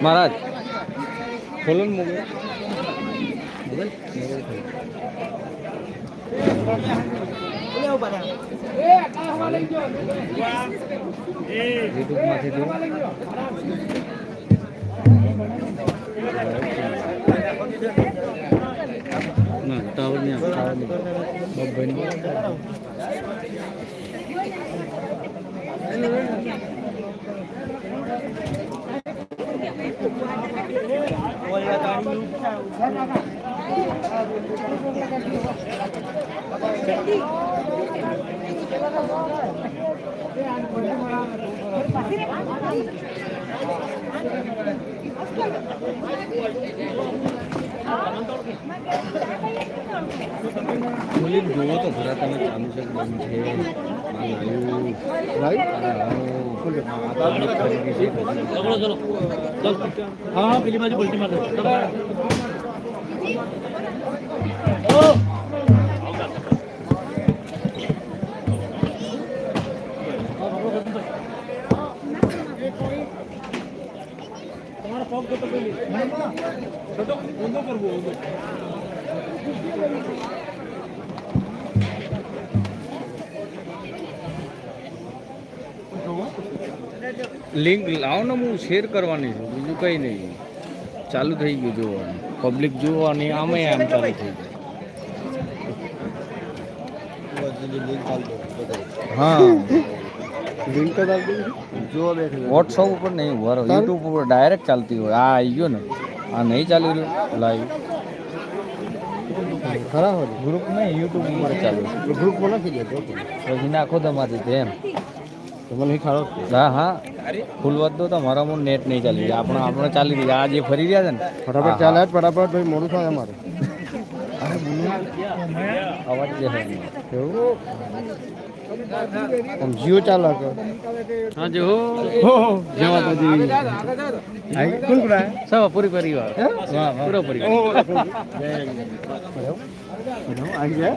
મહારાજ. ખોલો ને મોબાઈલ યુટ્યુબમાંથી જો ના ટાવર નહીં ટાવર નહીં બબ્બાઈ મુલીમ જોવો તો ખરા તમે ચાલુ છે કે બંધ છે માલ આવ્યું ખરીદી લિંક લાવો ને હું શેર કરવાની છું બીજું કંઈ નહીં. ચાલુ થઈ ગયું જોવાનું. પબ્લિક જોવાની આમે આમ ચાલુ થઈ જાય હા. લિંક જ આપી જો બેઠે વોટ્સઅપ ઉપર નહીં ઊભા રહો. યુટ્યુબ ઉપર ડાયરેક્ટ ચાલતી હોય. આ આવી ગયો ને. આ નહીં ચાલી રહ્યું લાઈવ ખરા હોય. ગ્રુપ નહીં યુટ્યુબ ઉપર ચાલુ. ગ્રુપ ગ્રુપમાં નાખી દેજો પછી નાખો તમારી તેમ તમને ખાડો? હા હા. ફૂલ વધતો દો તો મારામાં નેટ નહીં ચાલી રહ્યા આપણે આપણે ચાલી રહ્યા આ જે ફરી રહ્યા છે ને? ફટાફટ ચાલે જ ફટાફટ ભાઈ મોડું થાય અમારે. અવાજ જે છે એવું? જીઓ ચાલે હા જો જેવા તો જી આઈ કોણ કોણ સવા પૂરી પરિવાર. વાહ પૂરો પરિવાર આઈ ગયા?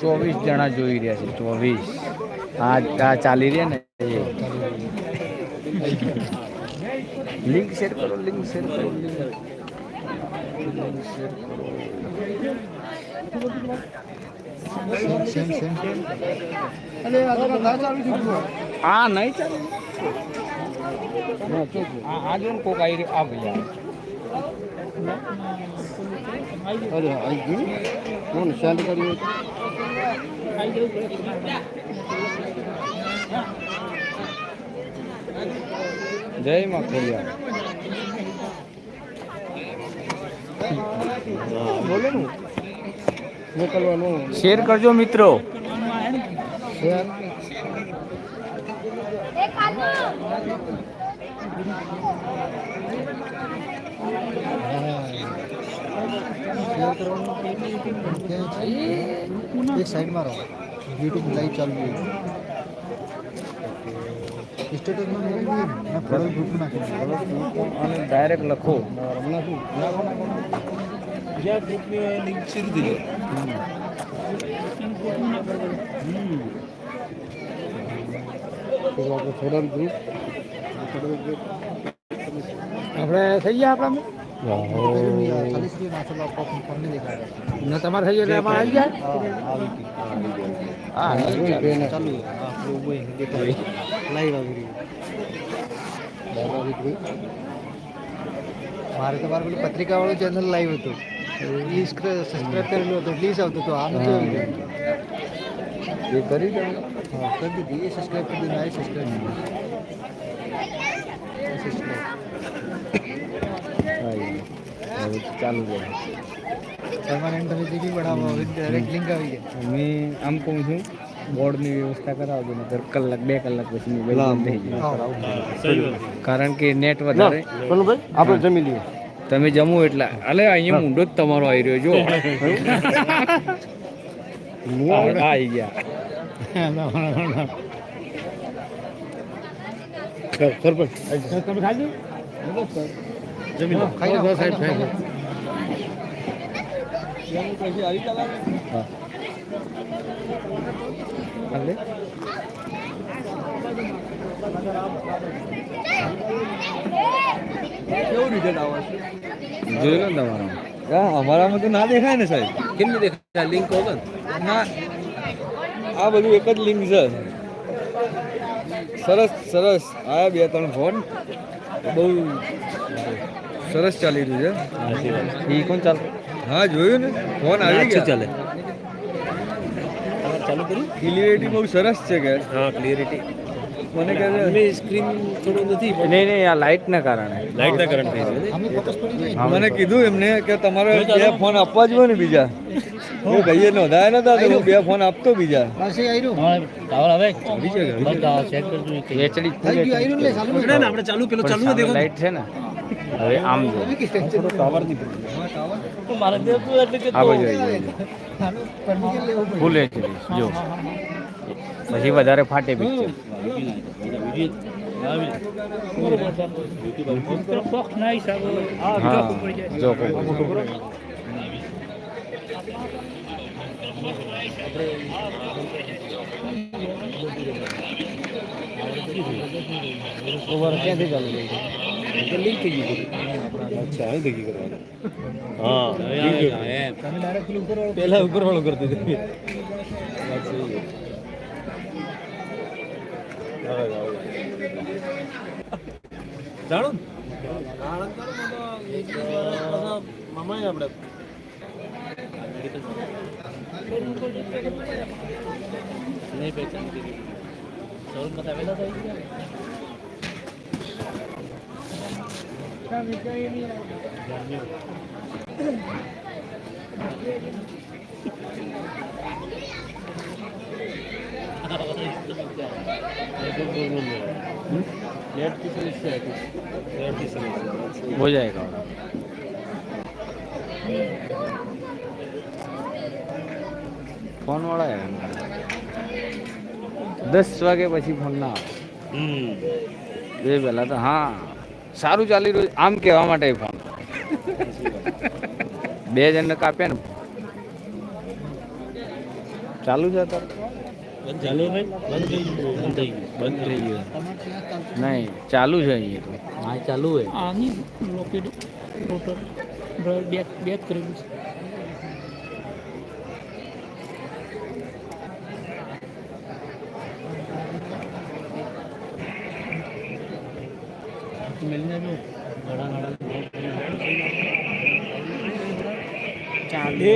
ચોવીસ જણા જોઈ રહ્યા છે ચોવીસ. આ ચાલી રહ્યા ને? લિંક શેર કરો લિંક શેર કરો લિંક શેર કરો. આ નહીં ચાલે? કોક આવી રહ્યો આ ભાઈ અરે આઈ કોણ સેન્ડ કર્યું જય માં ખોડિયા બોલો ને. મોકલવાનું શેર કરજો મિત્રો. શેર? એક સાઈડમાં રહો. યુટ્યુબ લાઈવ ચાલુ છે. સ્ટેટસમાં મેળવી ફોટો ગ્રુપ નાખી અને ડાયરેક્ટ લખો. હમણાં શું જ્યાં ગ્રુપની લિંક સીધી દીધી આપણે ફેડરલ ગ્રુપ આપણે થઈ ગયા આપણા તમારે થઈ જાય એમાં આવી જાય હા. લાઈવ આવી મારે તો મારે પેલું પત્રિકા વાળું ચેનલ લાઈવ હતું એ સબસ્ક્રાઈબ કરેલું હતું પ્લીઝ આવતું હતું આમ તો એ કરી દો. હા કરી દીધી. એ સબસ્ક્રાઈબ કરી દીધું મારી સબસ્ક્રાઈબ હવે ચાલુ છે પરમાનન્ટ તમે જે બનાવો ડાયરેક્ટ લિંક આવી જાય મેં આમ કહું છું બોર્ડની વ્યવસ્થા કરાવજો દર કલાક બે કલાક પછી મોબાઈલ થઈ જાય કારણ કે નેટ વધારે આપણે જમી લઈએ। તમે જમો એટલે અલે અહીંયા મુંડો જ તમારો આવી રહ્યો જો. આ આવી ગયા. તમે ખાઈ જમી લો. ખાઈ લો સાહેબ ખાઈ હા હાલે જોઈ લો ને તમારા હા અમારામાં તો ના દેખાય ને સાહેબ. કેમ નહીં દેખાય? લિંક વગર ના. આ બધું એક જ લિંક છે. સરસ સરસ. આયા બે ત્રણ ફોન. બહુ સરસ ચાલી રહ્યું છે. એ કોણ ચાલ હા જોયું ને? ફોન આવી ગયો. ચાલે. ચાલુ કર્યું? ક્લિયરિટી બહુ સરસ છે કે. હા ક્લિયરિટી મને કહે છે સ્ક્રીન થોડું નથી નહીં નહીં આ લાઇટના કારણે. લાઇટના કારણે થઈ છે મને કીધું એમને કે તમારે બે ફોન આપવા જોઈએ ને બીજા. હું ભાઈએ નોંધાયા નતા તો હું બે ફોન આપતો બીજા. આવ્યું ને ચાલુ ના ના આપણે ચાલુ પેલો ચાલુ દેખો લાઈટ છે ને. હવે આમ જો. ફૂલ એચડી જો. પછી વધારે ફાટે પિક્ચર ક્યાંથી ચાલુ થઈ લિંક થઈ ગયું અચ્છા કરવાનું. હા પહેલા ઉપર વાળું કરતું હતું. જાણો? મામા આપણે નહીં પહેચાન શોરૂમ બતાવેલા થઈ नेट है कुछ नेट की समस्या है हो जाएगा ફોન વાળા હેરાન કરે. દસ વાગે પછી ફોન ના આવે हम्म બે પહેલા તો હા સારું ચાલી રહ્યું આમ કહેવા માટે ફોન. બે જણને કાપે ને. ચાલુ છે નહીં ચાલુ છે અહીંયા હા ચાલુ હોય બે બે કરેલું છે. ચાલે.